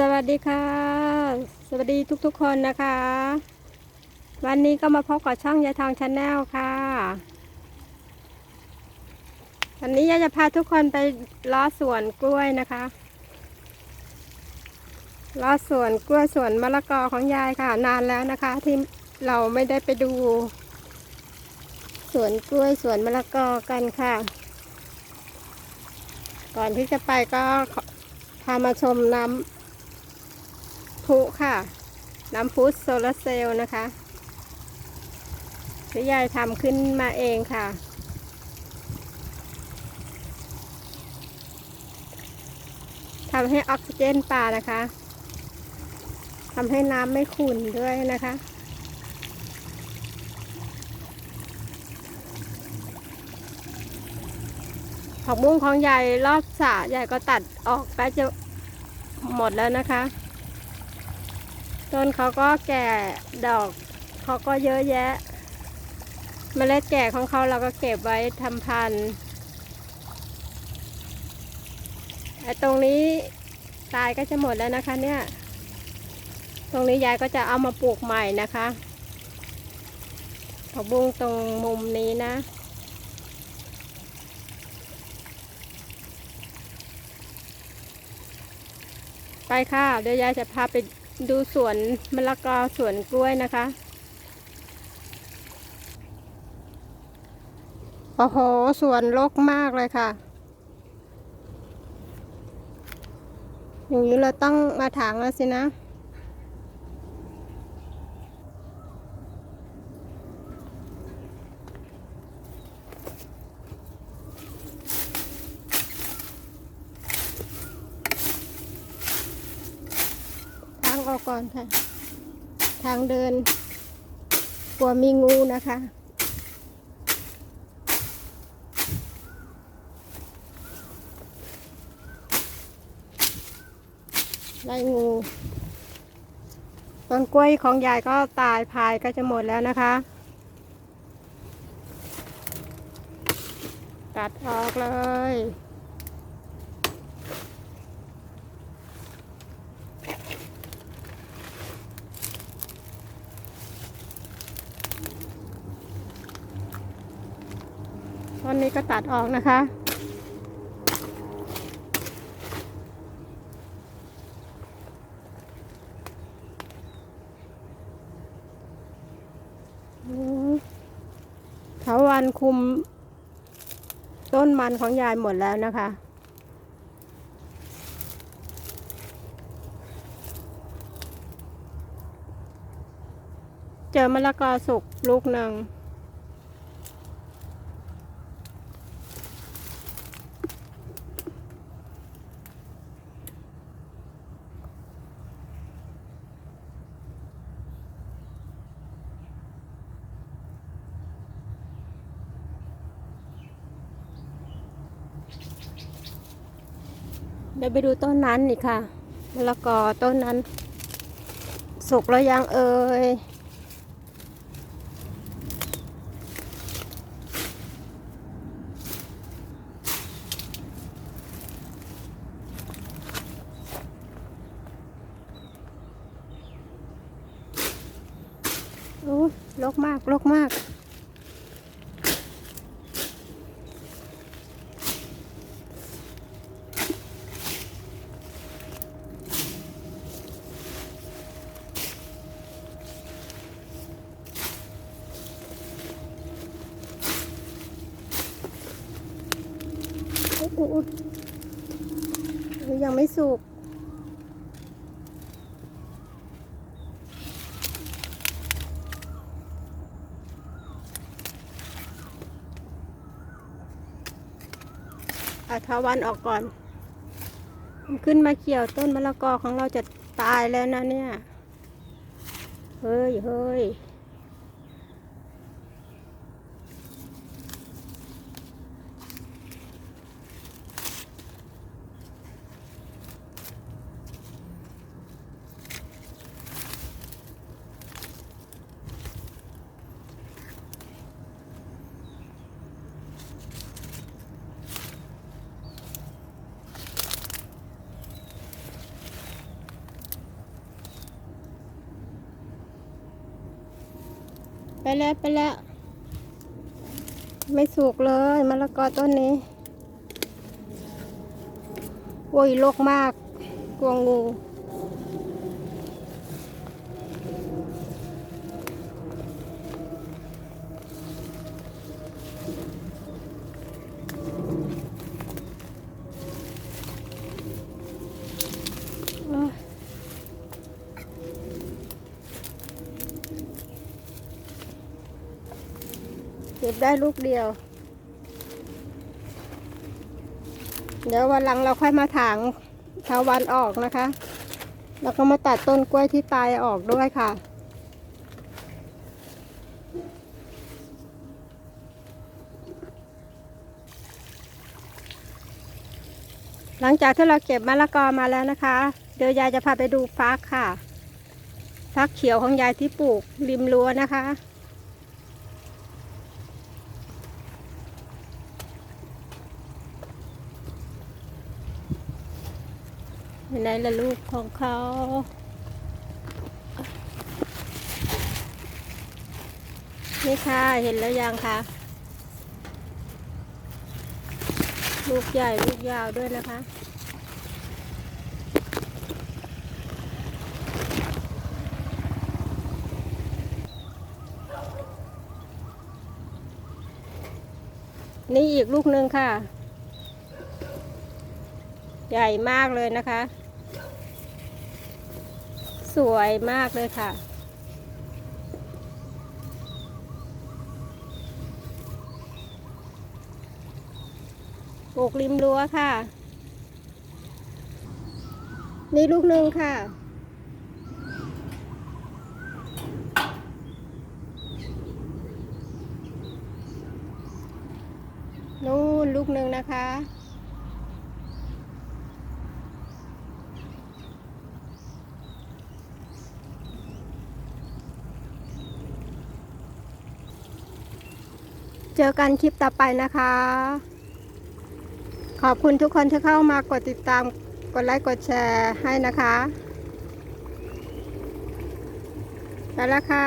สวัสดีค่ะ สวัสดีทุกๆคนนะคะ วันนี้ก็มาพบกับช่องยายทองชาแนลค่ะ วันนี้ยายจะพาทุกคนไปล้อสวนกล้วยนะคะล้อสวนกล้วยสวนมะละกอของยายค่ะ นานแล้วนะคะ ที่เราไม่ได้ไปดูสวนกล้วยสวนมะละกอกันค่ะ ก่อนที่จะไปก็พามาชมน้ำ พุค่ะ น้ำพุโซลาร์เซลล์นะคะที่ยายทำขึ้นมาเองค่ะ ทำให้ออกซิเจนป่านะคะทำให้น้ำไม่ขุ่นด้วยนะคะผักบุ้งของยายรอบสระยายก็ตัดออกไปจะหมดแล้วนะคะ ต้นเขาก็แก่ดอกเขาก็เยอะแยะเมล็ดแก่ของเขาเราก็เก็บไว้ทำพันธุ์ไอ้ตรงนี้ตายก็จะหมดแล้วนะคะเนี่ย ตรงนี้ยายก็จะเอามาปลูกใหม่นะคะผักบุ้งตรงมุมนี้นะ ไปค่ะ เดี๋ยวยายจะพาไป ดูสวนมะละกอสวนกล้วยนะคะ โอ้โห สวนรกมากเลยค่ะ อย่างนี้เราต้องมาถางแล้วสินะ อกก่อนค่ะ ทางเดินกลัวมีงูนะคะ ไล่งูต้นกล้วยของยายก็ตายพายก็จะหมดแล้วนะคะ ตัดออกเลย ต้นนี้ก็ตัดออกนะคะ เถาวันคุม ต้นมันของยายหมดแล้วนะคะเจอมะละกอสุกลูกหนึ่ง เดี๋ยวไปดูต้นนั้นอีกค่ะมะละกอต้นนั้น สุกแล้วยังเอ่ยโอ้ยลกมากลกมาก ยังไม่สุกเอาทาวันออกก่อนมันขึ้นมาเกี่ยวต้นมะละกอของเราจะตายแล้วนะเนี่ย เฮ้ยเฮ้ย ไปแล้วไปแล้ว ไม่สุกเลยมะละกอต้นนี้ โอ้ยโลกมากกลัวงู ก็บได้ลูกเดียว เดี๋ยววันหลังเราค่อยมาถางชาววันออกนะคะ แล้วก็มาตัดต้นกล้วยที่ตายออกด้วยค่ะ หลังจากที่เราเก็บมะละกอมาแล้วนะคะ เดี๋ยวยายจะพาไปดูฟักค่ะฟักเขียวของยายที่ปลูกริมรั้วนะคะ อยู่ไหนละลูกของเขา นี่ค่ะ เห็นแล้วยังคะ ลูกใหญ่ลูกยาวด้วยนะคะนี่อีกลูกหนึ่งค่ะ ใหญ่มากเลยนะคะ สวยมากเลยค่ะ ปลูกริมรั้วค่ะ นี่ลูกหนึ่งค่ะนู่นลูกหนึ่งนะคะ เจอกันคลิปต่อไปนะคะ ขอบคุณทุกคนที่เข้ามากดติดตาม กดไลค์ กดแชร์ให้นะคะ ไปแล้วค่ะ